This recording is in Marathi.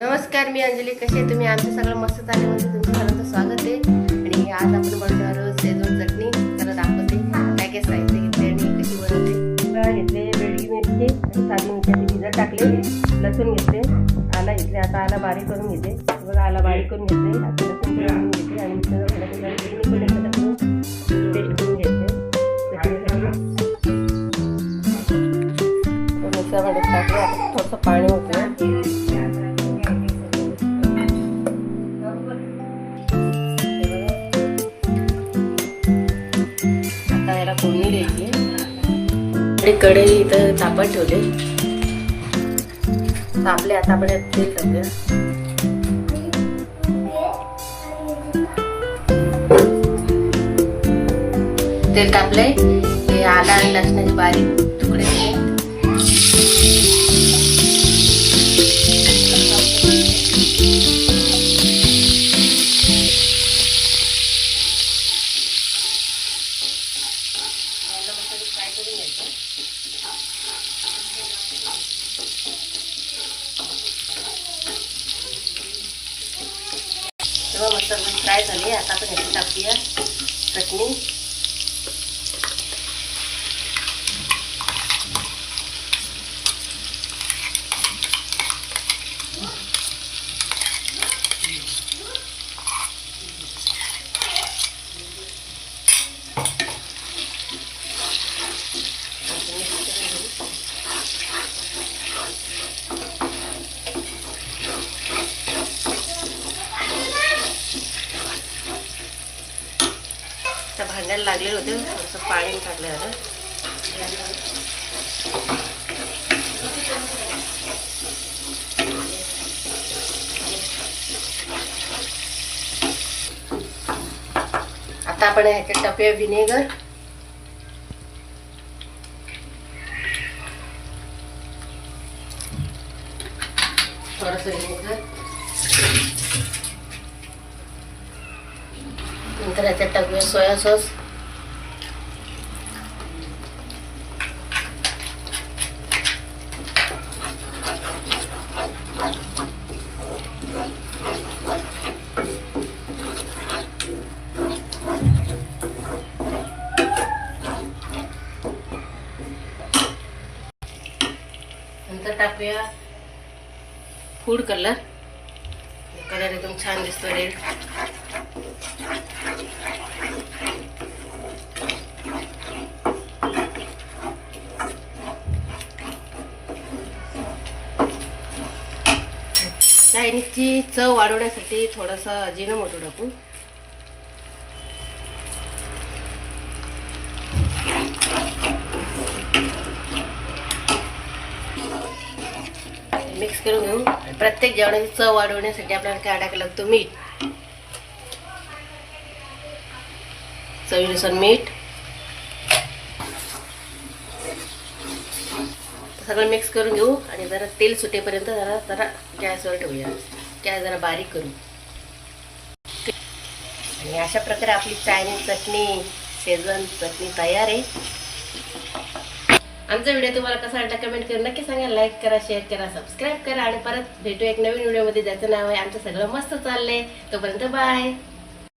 नमस्कार मी अंजली. कसे तुम्ही? आमचं सगळं मस्त चालल्यामध्ये म्हणजे तुमचं सर्वांचं स्वागत आहे. आणि आज आपण बनवणार आहोत शेजवान चटणी. त्याला दाखवते. काय काय साहित्य घेतले आणि कशी बनवते? घेतले वेळी मिरची. आणि साधी मिरची भिजत टाकले लसूण घेतले. आला घेतले. आता आला बारीक करून घेते. बघा आला बारीक करून घेतले आता लसूण करून घेते. आणि मिक्सरवर पेस्ट करून घेते. मिक्सरमध्ये टाकले. थोडंसं पाणी फोडणी द्यायची आणि कढई इथं तापत ठेवले तापले आता आपण तेल टाकूया. तेल तापले हे आला आणि लसणाची बारीक. तेव्हा मस्त फ्राय झाली आता आपण ह्याची टाकूया. चटणी. भांड्याला लागलेलं होते. थोडंसं पाणी टाकलं होतं आता आपण ह्याच्यात टाकूया विनेगर. थोडस विनेगर. नंतर ह्याच्यात टाकूया सोया सॉस. नंतर टाकूया फूड कलर कलर एकदम छान दिसतो रेड चायनीजची चव वाढवण्यासाठी थोडासा अजिनोमोटो टाकू. मिक्स करून घेऊ. प्रत्येक जेवणाची चव वाढवण्यासाठी आपल्याला काय टाकायला लागतो मीठ. चवीनुसार मीठ. सगळं मिक्स करून घेऊ आणि जरा तेल सुटेपर्यंत जरा जरा गॅसवर ठेवूया. गॅस जरा बारीक करू. आणि अशा प्रकारे आपली चायनीज चटणी शेजवान चटणी तयार आहे. आमचा व्हिडिओ तुम्हाला कसा वाटला कमेंट करून नक्की सांगा लाईक करा शेअर करा सबस्क्राईब करा. आणि परत भेटू एक नवीन व्हिडिओमध्ये. ज्याचं नाव आहे आमचं सगळं मस्त चाललंय. तोपर्यंत बाय